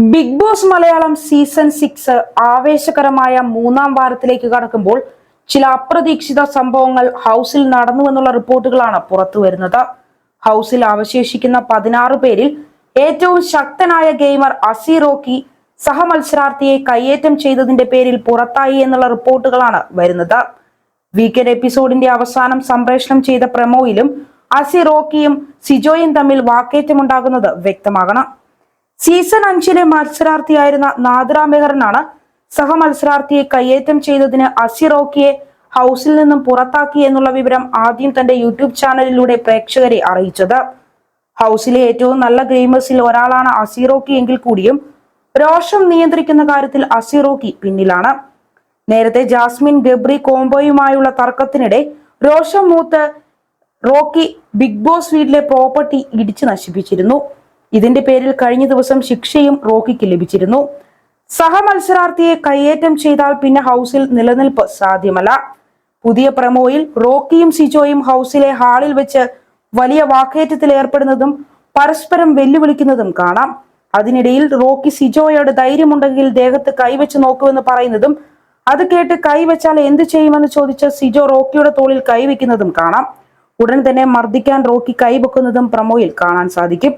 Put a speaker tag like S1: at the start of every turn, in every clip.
S1: Big Boss Malayalam season six ആവേശകരമായ മൂന്നാം വാരത്തിലേക്ക് കടക്കുമ്പോൾ ചില അപ്രതീക്ഷിത സംഭവങ്ങൾ ഹൗസിൽ നടന്നുവെന്നുള്ള റിപ്പോർട്ടുകളാണ് പുറത്തു വരുന്നത്. ഹൗസിൽ അവശേഷിക്കുന്ന പതിനാറ് പേരിൽ ഏറ്റവും ശക്തനായ ഗെയിമർ അസി റോക്കി സഹമത്സരാർത്ഥിയെ കയ്യേറ്റം ചെയ്തതിന്റെ പേരിൽ പുറത്തായി എന്നുള്ള റിപ്പോർട്ടുകളാണ് വരുന്നത്. വീക്കെൻഡ് എപ്പിസോഡിന്റെ അവസാനം സംപ്രേഷണം ചെയ്ത പ്രമോയിലും അസി റോക്കിയും സിജോയും തമ്മിൽ വാക്കേറ്റമുണ്ടാകുന്നത് വ്യക്തമാകണം. സീസൺ അഞ്ചിലെ മത്സരാർത്ഥിയായിരുന്ന നാദ്ര മെഹറിനാണ് സഹമത്സരാർത്ഥിയെ കയ്യേറ്റം ചെയ്തതിന് അസിറോക്കിയെ ഹൗസിൽ നിന്നും പുറത്താക്കി എന്നുള്ള വിവരം ആദ്യം തന്റെ യൂട്യൂബ് ചാനലിലൂടെ പ്രേക്ഷകരെ അറിയിച്ചത്. ഹൗസിലെ ഏറ്റവും നല്ല ഗെയിമേഴ്സിൽ ഒരാളാണ് അസിറോക്കി എങ്കിൽ കൂടിയും രോഷം നിയന്ത്രിക്കുന്ന കാര്യത്തിൽ അസിറോക്കി പിന്നിലാണ്. നേരത്തെ ജാസ്മിൻ ഗബ്രി കോംബോയുമായുള്ള തർക്കത്തിനിടെ രോഷം മൂത്ത് റോക്കി ബിഗ് ബോസ് വീട്ടിലെ പ്രോപ്പർട്ടി ഇടിച്ചു നശിപ്പിച്ചിരുന്നു. ഇതിന്റെ പേരിൽ കഴിഞ്ഞ ദിവസം ശിക്ഷയും റോക്കിക്ക് ലഭിച്ചിരുന്നു. സഹമത്സരാർത്ഥിയെ കയ്യേറ്റം ചെയ്താൽ പിന്നെ ഹൗസിൽ നിലനിൽപ്പ് സാധ്യമല്ല. പുതിയ പ്രമോയിൽ റോക്കിയും സിജോയും ഹൗസിലെ ഹാളിൽ വെച്ച് വലിയ വാക്കേറ്റത്തിൽ ഏർപ്പെടുന്നതും പരസ്പരം വെല്ലുവിളിക്കുന്നതും കാണാം. അതിനിടയിൽ റോക്കി സിജോയോട് ധൈര്യമുണ്ടെങ്കിൽ ദേഹത്ത് കൈവച്ച് നോക്കുമെന്ന് പറയുന്നതും അത് കേട്ട് കൈവച്ചാൽ എന്ത് ചെയ്യുമെന്ന് ചോദിച്ച സിജോ റോക്കിയുടെ തോളിൽ കൈവയ്ക്കുന്നതും കാണാം. ഉടൻ തന്നെ മർദ്ദിക്കാൻ റോക്കി കൈവെക്കുന്നതും പ്രമോയിൽ കാണാൻ സാധിക്കും.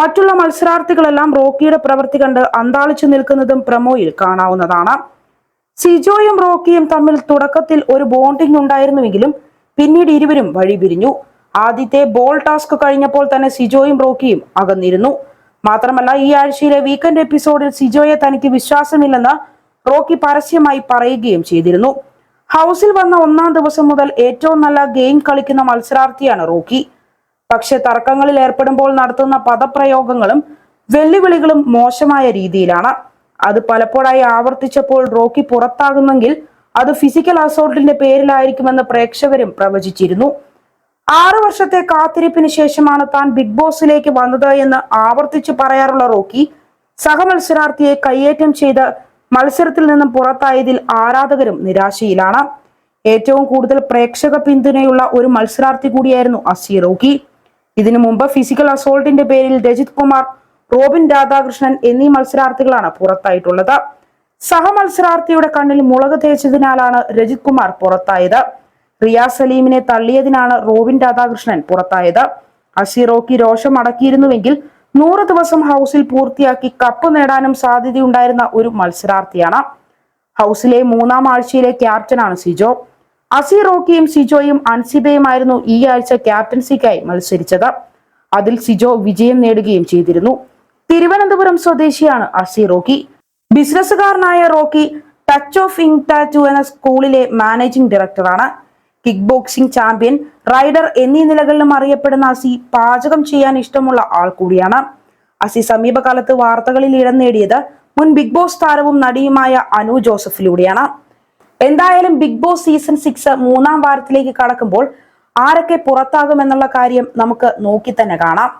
S1: മറ്റുള്ള മത്സരാർത്ഥികളെല്ലാം റോക്കിയുടെ പ്രവൃത്തി കണ്ട് അന്താളിച്ചു നിൽക്കുന്നതും പ്രമോയിൽ കാണാവുന്നതാണ്. സിജോയും റോക്കിയും തമ്മിൽ തുടക്കത്തിൽ ഒരു ബോണ്ടിംഗ് ഉണ്ടായിരുന്നുവെങ്കിലും പിന്നീട് ഇരുവരും വഴിപിരിഞ്ഞു ആദ്യത്തെ ബോൾ ടാസ്ക് കഴിഞ്ഞപ്പോൾ തന്നെ സിജോയും റോക്കിയും അകന്നിരുന്നു. മാത്രമല്ല ഈ ആഴ്ചയിലെ വീക്കെൻഡ് എപ്പിസോഡിൽ സിജോയെ തനിക്ക് വിശ്വാസമില്ലെന്ന് റോക്കി പരസ്യമായി പറയുകയും ചെയ്തിരുന്നു. ഹൗസിൽ വന്ന ഒന്നാം ദിവസം മുതൽ ഏറ്റവും നല്ല ഗെയിം കളിക്കുന്ന മത്സരാർത്ഥിയാണ് റോക്കി. പക്ഷെ തർക്കങ്ങളിൽ ഏർപ്പെടുമ്പോൾ നടത്തുന്ന പദപ്രയോഗങ്ങളും വെല്ലുവിളികളും മോശമായ രീതിയിലാണ്. അത് പലപ്പോഴായി ആവർത്തിച്ചപ്പോൾ റോക്കി പുറത്താകുന്നെങ്കിൽ അത് ഫിസിക്കൽ അസോൾട്ടിന്റെ പേരിലായിരിക്കുമെന്ന് പ്രേക്ഷകരും പ്രവചിച്ചിരുന്നു. ആറു വർഷത്തെ കാത്തിരിപ്പിന് ശേഷമാണ് താൻ ബിഗ് ബോസിലേക്ക് വന്നത് എന്ന് ആവർത്തിച്ചു പറയാറുള്ള റോക്കി സഹമത്സരാർത്ഥിയെ കയ്യേറ്റം ചെയ്ത് മത്സരത്തിൽ നിന്നും പുറത്തായതിൽ ആരാധകരും നിരാശയിലാണ്. ഏറ്റവും കൂടുതൽ പ്രേക്ഷക പിന്തുണയുള്ള ഒരു മത്സരാർത്ഥി കൂടിയായിരുന്നു അസി റോക്കി. ഇതിനു മുമ്പ് ഫിസിക്കൽ അസോൾട്ടിന്റെ പേരിൽ രജിത് കുമാർ റോബിൻ രാധാകൃഷ്ണൻ എന്നീ മത്സരാർത്ഥികളാണ് പുറത്തായിട്ടുള്ളത്. സഹമത്സരാർത്ഥിയുടെ കണ്ണിൽ മുളക് തേച്ചതിനാലാണ് രജിത് കുമാർ പുറത്തായത്. റിയാസ് സലീമിനെ തള്ളിയതിനാണ് റോബിൻ രാധാകൃഷ്ണൻ പുറത്തായത്. അസിറോക്കി രോഷം അടക്കിയിരുന്നുവെങ്കിൽ നൂറ് ദിവസം ഹൗസിൽ പൂർത്തിയാക്കി കപ്പ് നേടാനും സാധ്യതയുണ്ടായിരുന്ന ഒരു മത്സരാർത്ഥിയാണ്. ഹൗസിലെ മൂന്നാം ആഴ്ചയിലെ ക്യാപ്റ്റനാണ് സിജോ. അസി റോക്കിയും സിജോയും അൻസിബയുമായിരുന്നു ഈ ആഴ്ച ക്യാപ്റ്റൻസിക്കായി മത്സരിച്ചത്. അതിൽ സിജോ വിജയം നേടുകയും ചെയ്തിരുന്നു. തിരുവനന്തപുരം സ്വദേശിയാണ് Asi Rocky. ബിസിനസ്സുകാരനായ Rocky touch of ink tattoo എന്ന സ്കൂളിലെ മാനേജിംഗ് ഡയറക്ടറാണ്. കിക്ക് ബോക്സിംഗ് ചാമ്പ്യൻ റൈഡർ എന്നീ നിലകളിലും അറിയപ്പെടുന്ന അസി പാചകം ചെയ്യാൻ ഇഷ്ടമുള്ള ആൾ കൂടിയാണ്. അസി സമീപകാലത്ത് വാർത്തകളിൽ ഇടം നേടിയത് മുൻ ബിഗ് ബോസ് താരവും നടിയുമായ അനു ജോസഫിലൂടെയാണ്. എന്തായാലും ബിഗ് ബോസ് സീസൺ സിക്സ് മൂന്നാം വാരത്തിലേക്ക് കടക്കുമ്പോൾ ആരൊക്കെ പുറത്താകുമെന്നുള്ള കാര്യം നമുക്ക് നോക്കി തന്നെ കാണാം.